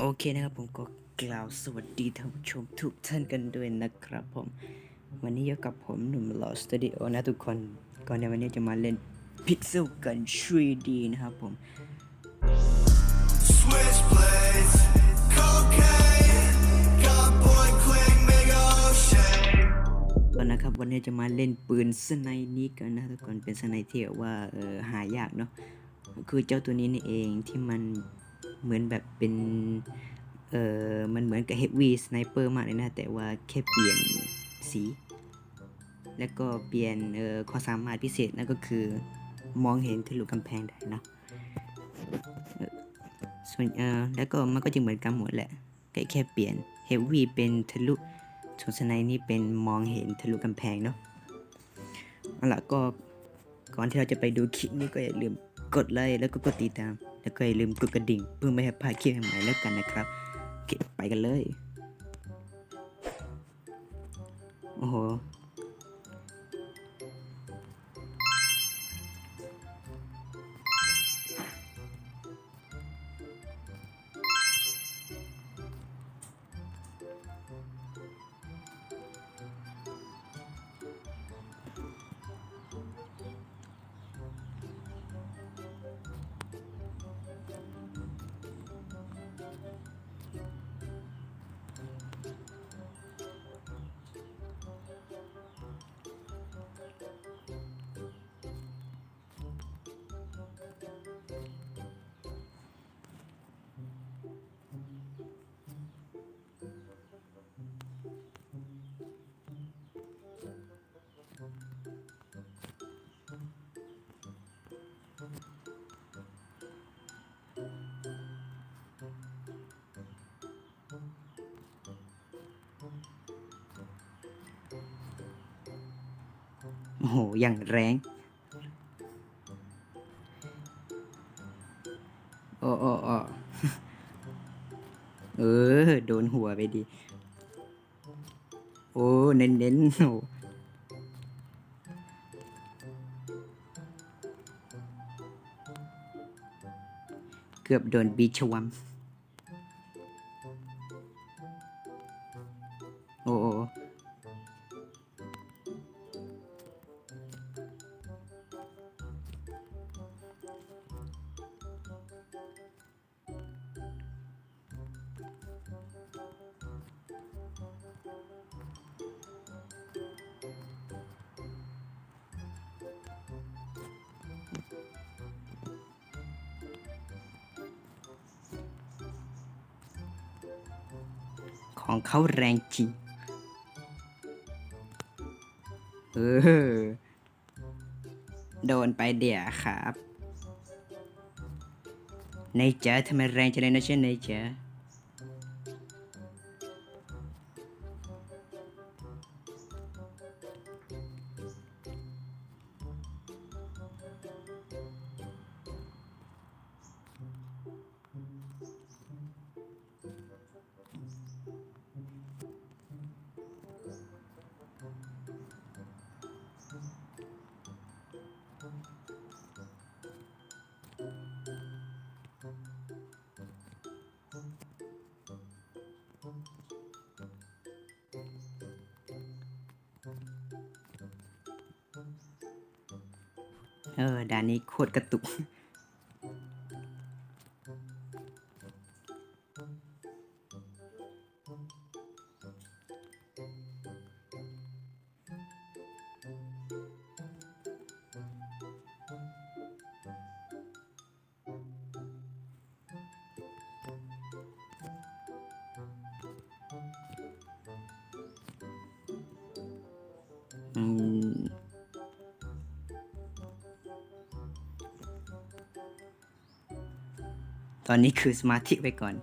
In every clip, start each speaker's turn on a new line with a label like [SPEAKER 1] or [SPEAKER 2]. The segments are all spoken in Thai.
[SPEAKER 1] โอเคนะครับผมก็กล่าวสวัสดีท่านผู้ชมทุกท่านกันด้วยนะครับผม วันนี้อยู่กับผมหนุ่มหล่อสตูดิโอนะทุกคนก่อนในวันนี้จะมาเล่นพิกเซลกัน 3D นะครับผม
[SPEAKER 2] Switchblades, cocaine, got boy cling, big ocean.
[SPEAKER 1] ก่อนนะครับวันนี้จะมาเล่นปืนสไนนี้กันนะทุกคนเป็นสไนที่แบบว่าเออหายากเนาะคือเจ้าตัวนี้นี่เองที่มัน เหมือนแบบเป็น เออมันเหมือนกับเฮฟวี่สไนเปอร์มากเลยนะ แต่ว่าแค่เปลี่ยนสี แล้วก็เปลี่ยนเออข้อสามารถพิเศษนั่นก็คือมองเห็นทะลุกำแพงได้นะส่วนเออแล้วก็มันก็จะเหมือนกันหมดแหละแค่แค่เปลี่ยนเฮฟวี่เป็นทะลุส่วนสไนนี่เป็นมองเห็นทะลุกำแพงเนาะเอาล่ะก็ก่อนที่เราจะไปดูคลิปนี้ก็อย่าลืมกดไลค์แล้วก็กดติดตาม แล้วก็อย่าลืมกดกระดิ่งเพื่อไม่ให้พลาดคลิปใหม่ๆแล้วกันนะครับโอเคไปกันเลย โอ้โห โอ้โห อย่างแรง โอ้โอ้โอ้เออ โดนหัวไปดิโอ้ เน้นเน้นโอ้เกือบโดนบีชวัม ของเขาแรงจริง เออ โดนไปเดี๋ยวครับ ในเจอทำไมแรงจังเลยนะเช่นในเจอ เออด่านนี้โคตรกระตุก อืม ตอนนี้คือสมาธิไปก่อน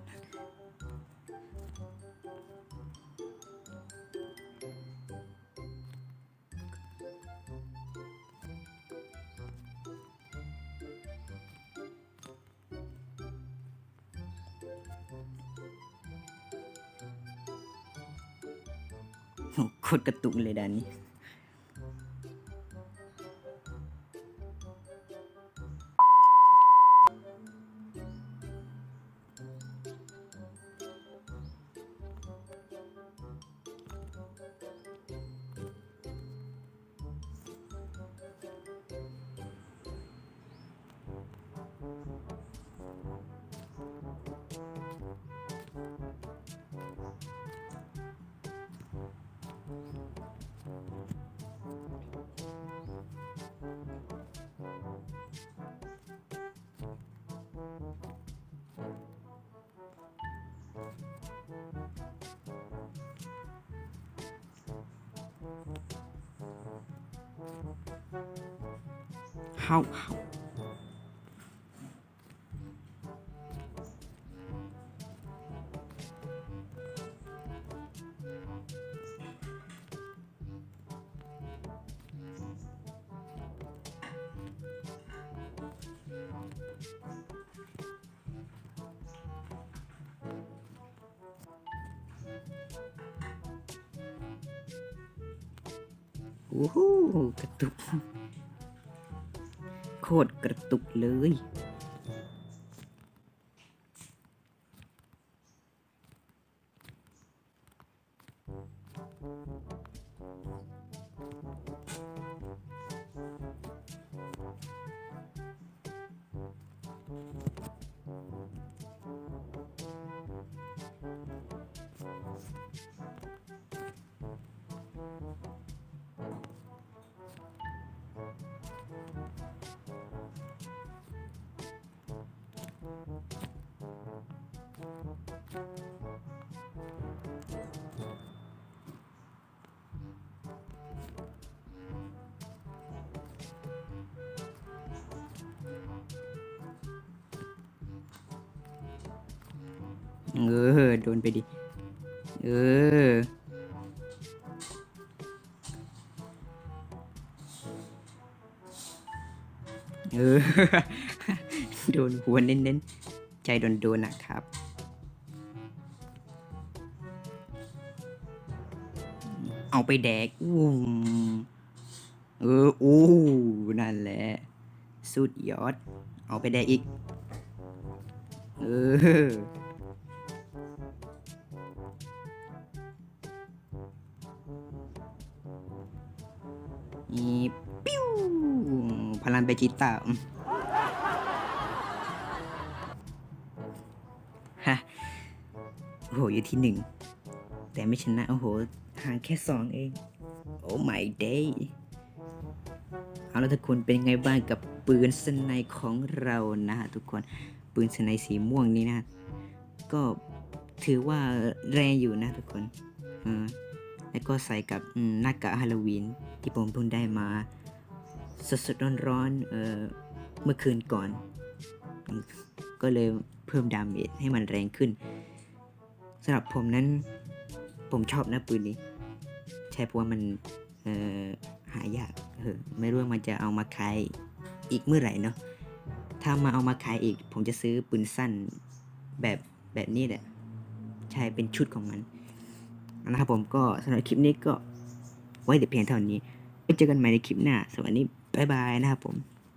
[SPEAKER 1] โคตรกระตุกเลยดานนี้ เฮาเฮา โอ้โหกระตุกโคตรกระตุกเลย เออ โดนไปดิ เออ เออ โดนหัวเน้นๆ ใจโดนโดนนะครับ เอาไปแดกอู้เออ อู้ นั่นแหละ สุดยอด เอาไปแดกอีก เออ อีปิ้วพลังเบจิต้าฮะ โอ้โห อยู่ที่หนึ่ง แต่ไม่ชนะ โอ้โห ห่างแค่สองเอง โอ้ my day เอาแล้วทุกคนเป็นไงบ้างกับปืนสไนของเรานะฮะทุกคน ปืนสไนสีม่วงนี้นะ ก็ถือว่าแรงอยู่นะทุกคนเออ แล้วก็ใส่กับหน้ากากฮาโลวีนที่ผมเพิ่งได้มาสดๆร้อนๆเออเมื่อคืนก่อน ก็เลยเพิ่มดาเมจให้มันแรงขึ้นสำหรับผมนั้นผมชอบนะปืนนี้ ใช่เพราะว่ามันหายากเออไม่รู้ว่ามันจะเอามาขายอีกเมื่อไหร่เนาะถ้ามาเอามาขายอีก ผมจะซื้อปืนสั้นแบบแบบนี้แหละใช่เป็นชุดของมัน นะครับผมก็สำหรับคลิปนี้ก็ไว้แต่เพียงเท่านี้ไว้เจอกันใหม่ในคลิปหน้า สวัสดีบ๊ายบายนะครับผม